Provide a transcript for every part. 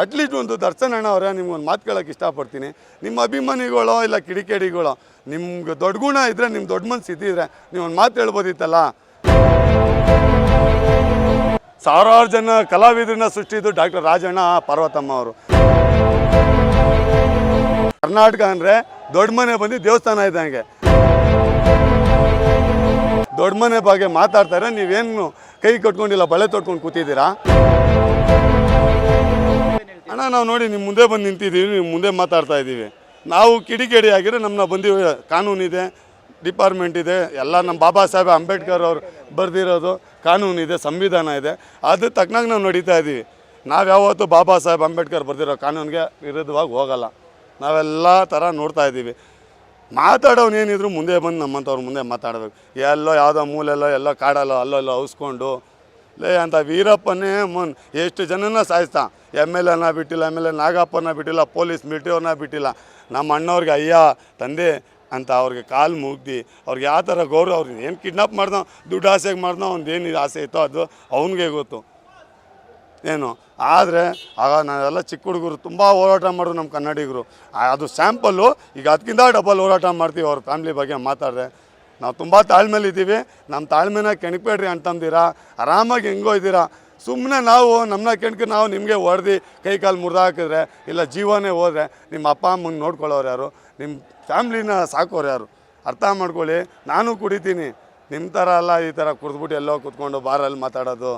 At least ಒಂದು ದರ್ಶನ್ ಅಣ್ಣ ಅವರೇ, ನಿಮ್ಗೊಂದು ಮಾತು ಕೇಳೋಕೆ ಇಷ್ಟಪಡ್ತೀನಿ. ನಿಮ್ಮ ಅಭಿಮಾನಿಗಳೋ ಇಲ್ಲ ಕಿಡಿಕೇಡಿಗಳೋ, ನಿಮ್ಗೆ ದೊಡ್ಡ ಗುಣ ಇದ್ರೆ ನಿಮ್ಮ ದೊಡ್ಡ ಮನ್ಸು ಇದ್ದಿದ್ರೆ ಒಂದು ಮಾತು ಹೇಳ್ಬೋದಿತ್ತಲ್ಲ? ಸಾವಿರಾರು ಜನ ಕಲಾವಿದರನ್ನ ಸೃಷ್ಟಿದ್ದು ಡಾಕ್ಟರ್ ರಾಜಣ್ಣ ಪಾರ್ವತಮ್ಮ ಅವರು. ಕರ್ನಾಟಕ ಅಂದರೆ ದೊಡ್ಡ ಮನೆ ಬಂದು ದೇವಸ್ಥಾನ ಇದ್ದಂಗೆ. ದೊಡ್ಡ ಮನೆ ಬಗ್ಗೆ ಮಾತಾಡ್ತಾರೆ ನೀವೇನು ಕೈ ಕಟ್ಕೊಂಡಿಲ್ಲ, ಬಳೆ ತೊಟ್ಕೊಂಡು ಕೂತಿದ್ದೀರಾ? ಅಣ್ಣ, ನಾವು ನೋಡಿ ನಿಮ್ಮ ಮುಂದೆ ಬಂದು ನಿಂತಿದ್ದೀವಿ ನಿಮ್ಮ ಮುಂದೆ ಮಾತಾಡ್ತಾ ಇದ್ದೀವಿ. ನಾವು ಕಿಡಿಗೇಡಿ ಆಗಿದ್ರೆ ನಮ್ಮನ್ನ ಬಂದಿ ಕಾನೂನಿದೆ ಡಿಪಾರ್ಟ್ಮೆಂಟ್ ಇದೆ, ಎಲ್ಲ ನಮ್ಮ ಬಾಬಾ ಸಾಹೇಬ್ ಅಂಬೇಡ್ಕರ್ ಅವರು ಬರೆದಿರೋದು ಕಾನೂನಿದೆ ಸಂವಿಧಾನ ಇದೆ. ಅದು ತಕ್ಕನಾಗಿ ನಾವು ನಡೀತಾ ಇದ್ದೀವಿ. ನಾವು ಯಾವತ್ತೂ ಬಾಬಾ ಸಾಹೇಬ್ ಅಂಬೇಡ್ಕರ್ ಬರೆದಿರೋ ಕಾನೂನಿಗೆ ವಿರುದ್ಧವಾಗಿ ಹೋಗಲ್ಲ. ನಾವೆಲ್ಲ ಥರ ನೋಡ್ತಾ ಇದ್ದೀವಿ. ಮಾತಾಡೋನು ಏನಿದ್ರು ಮುಂದೆ ಬಂದು ನಮ್ಮಂಥವ್ರ ಮುಂದೆ ಮಾತಾಡಬೇಕು. ಎಲ್ಲೋ ಯಾವುದೋ ಮೂಲೆಲ್ಲೋ ಎಲ್ಲೋ ಕಾಡಲ್ಲೋ ಅಲ್ಲೋ ಉಸ್ಕೊಂಡು ಲೇ, ಅಂತ ವೀರಪ್ಪನೇ ಮುನ್, ಎಷ್ಟು ಜನನ ಸಾಯಿಸ್ತಾ? ಎಂ ಎಲ್ ಎನ ಬಿಟ್ಟಿಲ್ಲ, ಎಂ ಎಲ್ ಎ ನಾಗಪ್ಪನ ಬಿಟ್ಟಿಲ್ಲ, ಪೊಲೀಸ್ ಮಿಲಿಟರಿಯವ್ರನ್ನ ಬಿಟ್ಟಿಲ್ಲ. ನಮ್ಮ ಅಣ್ಣವ್ರಿಗೆ ಅಯ್ಯ, ತಂದೆ ಅಂತ ಅವ್ರಿಗೆ ಕಾಲು ಮುಗ್ದು, ಅವ್ರಿಗೆ ಯಾವ ಥರ ಗೌರವ ಅವ್ರಿಗೆ ಏನು ಕಿಡ್ನಾಪ್ ಮಾಡ್ದೋ, ದುಡ್ಡು ಆಸೆಗೆ ಮಾಡ್ದೋ ಅವ್ನು ಏನು ಆಸೆ ಇತ್ತೋ ಅದು ಅವನಿಗೆ ಗೊತ್ತು. ಏನು? ಆದರೆ, ಆಗ ನಾವೆಲ್ಲ ಚಿಕ್ಕ ಹುಡುಗರು, ತುಂಬ ಹೋರಾಟ ಮಾಡೋದು ನಮ್ಮ ಕನ್ನಡಿಗರು. ಅದು ಸ್ಯಾಂಪಲ್ಲು ಈಗ ಅದಕ್ಕಿಂತ ಡಬಲ್ ಹೋರಾಟ ಮಾಡ್ತೀವಿ ಅವ್ರ ಫ್ಯಾಮ್ಲಿ ಬಗ್ಗೆ ಮಾತಾಡಿದ್ರೆ ನಾವು ತುಂಬ ತಾಳ್ಮೇಲೆ ಇದ್ದೀವಿ ನಮ್ಮ ತಾಳ್ಮೆನ ಕೆಣಕ್ಬೇಡ್ರಿ ಅಂತಂದಿರಾ? ಆರಾಮಾಗಿ ಹೆಂಗೋ ಇದ್ದೀರಾ? ಸುಮ್ಮನೆ ನಾವು ನಮ್ಮನ್ನ ಕೆಣಕಿ ನಾವು ನಿಮಗೆ ಹೊಡೆದು ಕೈ ಕಾಲು ಮುರಿದಾಕಿದ್ರೆ ಇಲ್ಲ ಜೀವನೇ ಹೋದರೆ ನಿಮ್ಮ ಅಪ್ಪ ಅಮ್ಮಂಗೆ ನೋಡ್ಕೊಳ್ಳೋರು ಯಾರು? ನಿಮ್ಮ ಫ್ಯಾಮ್ಲಿನ ಸಾಕೋರು ಯಾರು? ಅರ್ಥ ಮಾಡ್ಕೊಳ್ಳಿ. ನಾನು ಕುಡಿತೀನಿ. ನಿಮ್ಮ ಥರ ಅಲ್ಲ, ಈ ಥರ ಕುಡಿದ್ಬಿಟ್ಟು ಎಲ್ಲೋ ಕೂತ್ಕೊಂಡು ಬಾರಲ್ಲಿ ಮಾತಾಡೋದು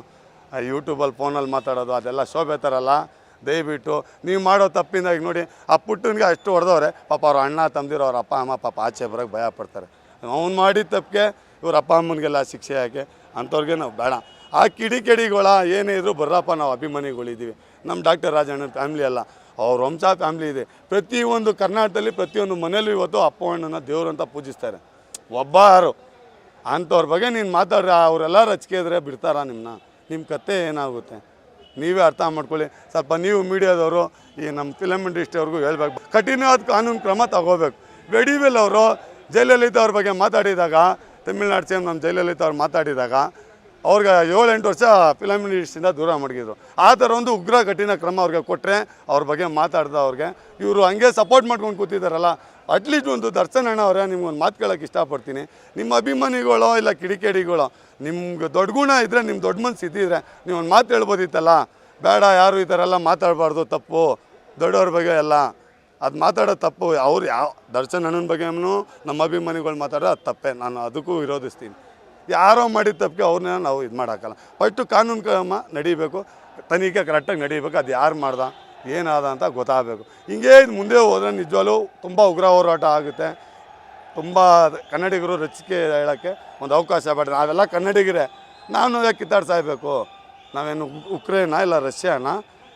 ಯೂಟ್ಯೂಬಲ್ಲಿ ಫೋನಲ್ಲಿ ಮಾತಾಡೋದು, ಅದೆಲ್ಲ ಶೋಭೆ ಥರಲ್ಲ ದಯವಿಟ್ಟು ನೀವು ಮಾಡೋ ತಪ್ಪಿಂದಾಗಿ ನೋಡಿ, ಆ ಪುಟ್ಟನಿಗೆ ಅಷ್ಟು ಹೊಡೆದವ್ರೆ, ಪಾಪ ಅವ್ರ ಅಣ್ಣ, ತಂದಿರೋ ಅವ್ರ ಅಪ್ಪ, ಅಮ್ಮ ಪಾಪ ಆಚೆ ಬರೋಕ್ಕೆ ಭಯ ಪಡ್ತಾರೆ. ಅವ್ನು ಮಾಡಿದ ತಪ್ಪಿಗೆ ಇವ್ರ ಅಪ್ಪ ಅಮ್ಮನಿಗೆಲ್ಲ ಶಿಕ್ಷೆ ಯಾಕೆ ಅಂಥವ್ರಿಗೆ ನಾವು ಬೇಡ. ಆ ಕಿಡಿ ಕಿಡಿಗಳ ಏನೇ ಇದ್ರು ಬರ್ರಪ್ಪ, ನಾವು ಅಭಿಮಾನಿಗಳಿದ್ದೀವಿ. ನಮ್ಮ ಡಾಕ್ಟರ್ ರಾಜಣ್ಣನ ಫ್ಯಾಮ್ಲಿ ಅಲ್ಲ. ಅವ್ರ ವಂಶ ಫ್ಯಾಮ್ಲಿ ಇದೆ. ಪ್ರತಿಯೊಂದು ಕರ್ನಾಟಕದಲ್ಲಿ ಪ್ರತಿಯೊಂದು ಮನೆಯಲ್ಲೂ ಇವತ್ತು ಅಪ್ಪ, ಅಣ್ಣನ ದೇವ್ರು ಅಂತ ಪೂಜಿಸ್ತಾರೆ. ಒಬ್ಬ ಯಾರು ಅಂಥವ್ರ ಬಗ್ಗೆ ನೀನು ಮಾತಾಡ್ರೆ ಅವರೆಲ್ಲ ರಚಿಕೆ ಇದ್ರೆ ಬಿಡ್ತಾರಾ ನಿಮ್ಮನ್ನ ನಿಮ್ಮ ಕತೆ ಏನಾಗುತ್ತೆ? ನೀವೇ ಅರ್ಥ ಮಾಡ್ಕೊಳ್ಳಿ. ಸ್ವಲ್ಪ ನೀವು ಮೀಡಿಯಾದವರು ಈ ನಮ್ಮ ಫಿಲಮ್ ಇಂಡಸ್ಟ್ರಿಯವ್ರಿಗೂ ಹೇಳ್ಬೇಕು. ಕಠಿಣವಾದ ಕಾನೂನು ಕ್ರಮ ತಗೋಬೇಕು. ವೆಡಿವೆಲ್ ಅವರು ಜಯಲಲಿತಾ ಅವ್ರ ಬಗ್ಗೆ ಮಾತಾಡಿದಾಗ, ತಮಿಳ್ನಾಡು ಸೇಮ್ ನಮ್ಮ ಜಯಲಲಿತಾ ಅವ್ರು ಮಾತಾಡಿದಾಗ, ಅವ್ರಿಗೆ ಏಳೆಂಟು ವರ್ಷ ಫಿಲಮ್ ಇಂಡಸ್ಟ್ರಿಯಿಂದ ದೂರ ಮಡಗಿದ್ರು. ಆ ಥರ ಒಂದು ಉಗ್ರ ಕಠಿಣ ಕ್ರಮ ಅವ್ರಿಗೆ ಕೊಟ್ಟರೆ ಅವ್ರ ಬಗ್ಗೆ ಮಾತಾಡ್ದ ಅವ್ರಿಗೆ. ಇವರು ಹಂಗೆ ಸಪೋರ್ಟ್ ಮಾಡ್ಕೊಂಡು ಕೂತಿದ್ದಾರಲ್ಲ ಅಟ್ಲೀಸ್ಟ್ ಒಂದು ದರ್ಶನ ಅಣ್ಣ ಅವರೇ ನಿಮ್ಗೊಂದು ಮಾತು ಕೇಳೋಕೆ ಇಷ್ಟಪಡ್ತೀನಿ. ನಿಮ್ಮ ಅಭಿಮಾನಿಗಳೋ ಇಲ್ಲ ಕಿಡಿಕೇಡಿಗಳೋ, ನಿಮ್ಗೆ ದೊಡ್ಡ ಗುಣ ಇದ್ದರೆ ನಿಮ್ಮ ದೊಡ್ಡ ಮನಸ್ಸು ಇದ್ದಿದ್ರೆ ನೀವು ಒಂದು ಮಾತು ಹೇಳ್ಬೋದಿತ್ತಲ್ಲ? ಬೇಡ, ಯಾರು ಈ ಥರ ಎಲ್ಲ ಮಾತಾಡಬಾರ್ದು, ತಪ್ಪು. ದೊಡ್ಡವ್ರ ಬಗ್ಗೆ ಎಲ್ಲ ಅದು ಮಾತಾಡೋ ತಪ್ಪು, ಅವ್ರು ಯಾವ ದರ್ಶನ್ ಅಣ್ಣನ ಬಗ್ಗೆ ನಮ್ಮ ಅಭಿಮಾನಿಗಳು ಮಾತಾಡೋ ಅದು ತಪ್ಪೇ. ನಾನು ಅದಕ್ಕೂ ವಿರೋಧಿಸ್ತೀನಿ. ಯಾರೋ ಮಾಡಿದ ತಪ್ಪಿಗೆ ಅವ್ರನ್ನ ನಾವು ಇದು ಮಾಡೋಕ್ಕಲ್ಲ. ಫಸ್ಟು ಕಾನೂನು ಕ್ರಮ ನಡೀಬೇಕು. ತನಿಖೆ ಕರೆಕ್ಟಾಗಿ ನಡೀಬೇಕು. ಅದು ಯಾರು ಮಾಡ್ದ ಏನಾದ ಅಂತ ಗೊತ್ತಾಗಬೇಕು. ಹಿಂಗೆ ಇದು ಮುಂದೆ ಹೋದರೆ ನಿಜವಾಗ್ಲೂ ತುಂಬ ಉಗ್ರ ಹೋರಾಟ ಆಗುತ್ತೆ. ತುಂಬ ಕನ್ನಡಿಗರು ರಚಿಕೆ ಹೇಳೋಕ್ಕೆ ಒಂದು ಅವಕಾಶ ಬೇಡ ನಾವೆಲ್ಲ ಕನ್ನಡಿಗರೇ. ನಾನು ಯಾಕೆ ಕಿತ್ತಾಡ್ಸಾಯ್ಬೇಕು ನಾವೇನು ಉಕ್ರೇನಾ ಇಲ್ಲ ರಷ್ಯಾನ?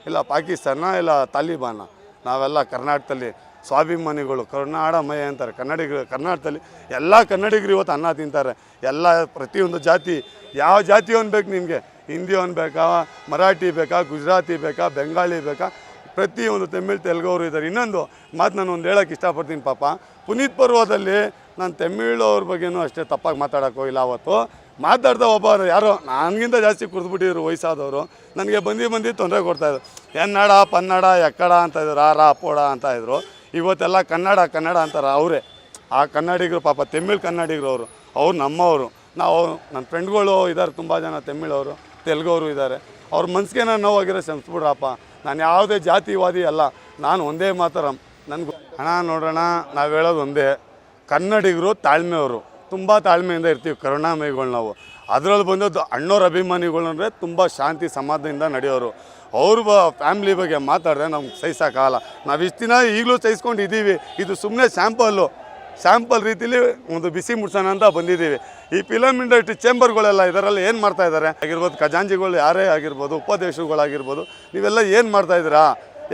ಇಲ್ಲ ಪಾಕಿಸ್ತಾನ? ಇಲ್ಲ ತಾಲಿಬಾನ? ನಾವೆಲ್ಲ ಕರ್ನಾಟಕದಲ್ಲಿ ಸ್ವಾಭಿಮಾನಿಗಳು ಕರ್ನಾಡಮಯ ಅಂತಾರೆ. ಕನ್ನಡಿಗರು, ಕರ್ನಾಟಕದಲ್ಲಿ ಎಲ್ಲ ಕನ್ನಡಿಗರು ಇವತ್ತು ಅನ್ನ ತಿಂತಾರೆ. ಎಲ್ಲ ಪ್ರತಿಯೊಂದು ಜಾತಿ, ಯಾವ ಜಾತಿಯವನು ಬೇಕು ನಿಮಗೆ? ಹಿಂದಿಯವನು ಬೇಕಾ? ಮರಾಠಿ ಬೇಕಾ? ಗುಜರಾತಿ ಬೇಕಾ? ಬೆಂಗಾಳಿ ಬೇಕಾ? ಪ್ರತಿಯೊಂದು ತಮಿಳ್, ತೆಲುಗವರು ಇದ್ದಾರೆ. ಇನ್ನೊಂದು ಮಾತು ನಾನು ಒಂದು ಹೇಳೋಕ್ಕೆ ಇಷ್ಟಪಡ್ತೀನಿ ಪಾಪ. ಪುನೀತ್ ಪರ್ವದಲ್ಲಿ ನಾನು ತಮಿಳವ್ರ ಬಗ್ಗೆನೂ ಅಷ್ಟೇ ತಪ್ಪಾಗಿ ಮಾತಾಡೋಕೆ ಹೋಗಿಲ್ಲ ಅವತ್ತು. ಮಾತಾಡ್ದ ಒಬ್ಬ ಯಾರೋ, ನನಗಿಂತ ಜಾಸ್ತಿ ಕುರಿದ್ಬಿಟ್ಟಿದ್ರು ವಯಸ್ಸಾದವರು. ನನಗೆ ಬಂದು ಬಂದು ತೊಂದರೆ ಕೊಡ್ತಾಯಿದ್ರು ಎನ್ನಡ ಪನ್ನಡ, ಎಕ್ಕಡ ಅಂತ ಇದ್ರು ಆ ರಾ, ಪೋಡ ಅಂತ ಇದ್ರು. ಇವತ್ತೆಲ್ಲ ಕನ್ನಡ ಕನ್ನಡ ಅಂತಾರೆ, ಅವರೇ. ಆ ಕನ್ನಡಿಗರು ಪಾಪ ತಮಿಳ್ ಕನ್ನಡಿಗರು ಅವರು. ಅವ್ರು ನಮ್ಮವರು. ನಾವು ನನ್ನ ಫ್ರೆಂಡ್ಗಳು ಇದ್ದಾರೆ ತುಂಬ ಜನ ತಮಿಳವರು ತೆಲುಗವರು ಇದ್ದಾರೆ ಅವ್ರ ಮನ್ಸಿಗೆ ನಾನು ನೋವಾಗಿರೋ ಕ್ಷಮಿಸ್ಬಿಡ್ರಪ್ಪ ನಾನು ಯಾವುದೇ ಜಾತಿವಾದಿ ಅಲ್ಲ. ನಾನು ಒಂದೇ ಮಾತ್ರ. ನನಗೂ ಹಣ ನೋಡೋಣ ನಾವು ಹೇಳೋದು ಒಂದೇ. ಕನ್ನಡಿಗರು ತಾಳ್ಮೆಯವರು. ತುಂಬ ತಾಳ್ಮೆಯಿಂದ ಇರ್ತೀವಿ ಕರುಣಾಮಯಿಗಳು ನಾವು. ಅದರಲ್ಲಿ ಬಂದದ್ದು ಅಣ್ಣವ್ರ ಅಭಿಮಾನಿಗಳು ಅಂದರೆ ತುಂಬ ಶಾಂತಿ, ಸಮಾಧಾನದಿಂದ ನಡೆಯೋರು. ಅವ್ರ ಬ ಫ್ಯಾಮ್ಲಿ ಬಗ್ಗೆ ಮಾತಾಡಿದ್ರೆ ನಮ್ಗೆ ಸಹಿಸೋಕ್ಕಾಗಲ್ಲ. ನಾವು ಇಷ್ಟು ದಿನ ಈಗಲೂ ಸಹಿಸ್ಕೊಂಡು ಇದ್ದೀವಿ ಇದು ಸುಮ್ಮನೆ ಸ್ಯಾಂಪಲ್ಲು ಸ್ಯಾಂಪಲ್ ರೀತಿಲಿ ಒಂದು ಬಿಸಿ ಮುಟ್ಸೋಣ ಅಂತ ಬಂದಿದ್ದೀವಿ. ಈ ಫಿಲಮ್ ಇಂಡಸ್ಟ್ರಿ ಚೇಂಬರ್ಗಳೆಲ್ಲ ಇದರಲ್ಲಿ ಏನು ಮಾಡ್ತಾ ಇದ್ದಾರೆ ಆಗಿರ್ಬೋದು ಖಜಾಂಜಿಗಳು ಯಾರೇ ಆಗಿರ್ಬೋದು, ಉಪದೇಶಗಳಾಗಿರ್ಬೋದು, ನೀವೆಲ್ಲ ಏನು ಮಾಡ್ತಾ ಇದ್ದೀರಾ?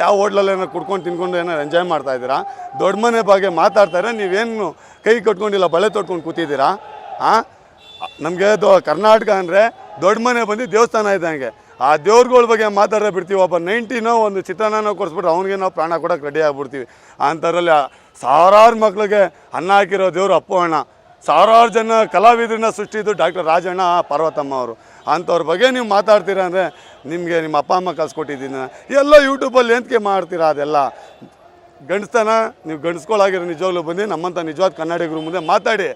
ಯಾವ ಹೋಟ್ಲಲ್ಲಿ ಏನೋ ಕುಡ್ಕೊಂಡು ತಿನ್ಕೊಂಡು ಏನೋ ಎಂಜಾಯ್ ಮಾಡ್ತಾ ಇದ್ದೀರಾ? ದೊಡ್ಡ ಮನೆ ಬಗ್ಗೆ ಮಾತಾಡ್ತಾರೆ ನೀವೇನು ಕೈ ಕಟ್ಕೊಂಡಿಲ್ಲ, ಬಳೆ ತೊಟ್ಕೊಂಡು ಕೂತಿದ್ದೀರಾ? ಹಾಂ ನಮಗೆ ದೊ ಕರ್ನಾಟಕ ಅಂದರೆ ದೊಡ್ಡ ಮನೆ ಬಂದು ದೇವಸ್ಥಾನ ಇದ್ದಂಗೆ. ಆ ದೇವ್ರಗಳ ಬಗ್ಗೆ ಮಾತಾಡೋ ಬಿಡ್ತೀವಿ. ಒಬ್ಬ ನೈಂಟಿನೋ ಒಂದು ಚಿತ್ರಾನ್ನ ಕೊಡಿಸ್ಬಿಟ್ರೆ ಅವನಿಗೆ ನಾವು ಪ್ರಾಣ ಕೊಡೋಕೆ ರೆಡಿ ಆಗಿಬಿಡ್ತೀವಿ. ಅಂಥದ್ರಲ್ಲಿ ಸಾವಿರಾರು ಮಕ್ಳಿಗೆ ಅನ್ನ ಹಾಕಿರೋ ದೇವರು ಅಪ್ಪು ಅಣ್ಣ ಸಾವಿರಾರು ಜನ ಕಲಾವಿದರನ್ನ ಸೃಷ್ಟಿದ್ದು ಡಾಕ್ಟರ್ ರಾಜಣ್ಣ ಪಾರ್ವತಮ್ಮ ಅವರು. ಅಂಥವ್ರ ಬಗ್ಗೆ ನೀವು ಮಾತಾಡ್ತೀರ ಅಂದರೆ ನಿಮಗೆ ನಿಮ್ಮ ಅಪ್ಪ ಅಮ್ಮ ಕಲ್ಸ್ಕೊಟ್ಟಿದ್ದೀನಿ ಎಲ್ಲ ಯೂಟ್ಯೂಬಲ್ಲಿ ಎಂತಕ್ಕೆ ಮಾಡ್ತೀರಾ ಅದೆಲ್ಲ? ಗಂಡಸ್ತನ ನೀವು ಗಂಡಸ್ಕೊಳಾಗಿರೋ ನಿಜವಾಗ್ಲೂ ಬಂದು ನಮ್ಮಂಥ ನಿಜವಾದ ಕನ್ನಡಿಗರು ಮುಂದೆ ಮಾತಾಡಿ.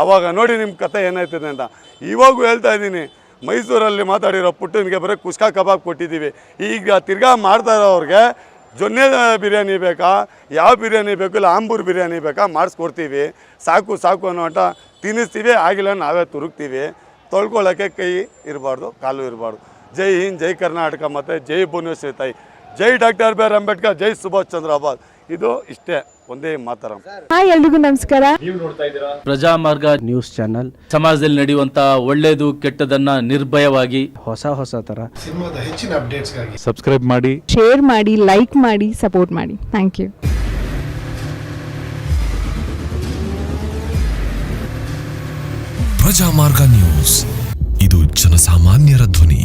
ಆವಾಗ ನೋಡಿ ನಿಮ್ಮ ಕತೆ ಏನಾಯ್ತದೆ ಅಂತ. ಇವಾಗೂ ಹೇಳ್ತಾ ಇದ್ದೀನಿ. ಮೈಸೂರಲ್ಲಿ ಮಾತಾಡಿರೋ ಪುಟ್ಟನಿಗೆ ಬರೀ ಕುಷ್ಕಾ ಕಬಾಬ್ ಕೊಟ್ಟಿದ್ದೀವಿ. ಈಗ ತಿರ್ಗಾ ಮಾಡ್ತಾ ಇರೋರಿಗೆ ಜೊನ್ನೆ ಬಿರಿಯಾನಿ ಬೇಕಾ, ಯಾವ ಬಿರಿಯಾನಿ ಬೇಕು, ಇಲ್ಲ ಆಂಬೂರ್ ಬಿರಿಯಾನಿ ಬೇಕಾ ಮಾಡಿಸ್ಕೊಡ್ತೀವಿ. ಸಾಕು ಸಾಕು ಅನ್ನೋ ಆಟ ತಿನ್ನಿಸ್ತೀವಿ, ಆಗಿಲ್ಲ ನಾವೇ ತುರುಕ್ತೀವಿ. ತೊಳ್ಕೊಳ್ಳೋಕ್ಕೆ ಕೈ ಇರಬಾರ್ದು, ಕಾಲು ಇರಬಾರ್ದು. ಜೈ ಹಿಂದ್, ಜೈ ಕರ್ನಾಟಕ ಮತ್ತು ಜೈ ಭುವನೇಶ್ವರಿ ತಾಯಿ. ಜೈ ಡಾಕ್ಟರ್ ಬಿ ಆರ್ ಅಂಬೇಡ್ಕರ್, ಜೈ ಸುಭಾಷ್ ಚಂದ್ರ ಇದು ಇಷ್ಟೇ. ಒಂದೇ ಮಾತರ. ಹಾಯ್ ಎಲ್ರಿಗೂ ನಮಸ್ಕಾರ. Prajamarga news channel. ಸಮಾಜದಲ್ಲಿ ನಡೆಯುವಂತ ಒಳ್ಳೇದು ಕೆಟ್ಟದನ್ನ ನಿರ್ಭಯವಾಗಿ. ಹೊಸ ಹೊಸ ತರ. ಸಿನಿಮಾದ ಹೆಚ್ಚಿನ ಅಪ್ಡೇಟ್ಸ್ಗಾಗಿ. ಸಬ್ಸ್ಕ್ರೈಬ್ ಮಾಡಿ. ಶೇರ್ ಮಾಡಿ ಲೈಕ್ ಮಾಡಿ ಸಪೋರ್ಟ್ ಮಾಡಿ. Thank you Praja Marga News. ಇದು ಜನಸಾಮಾನ್ಯರ ಧ್ವನಿ.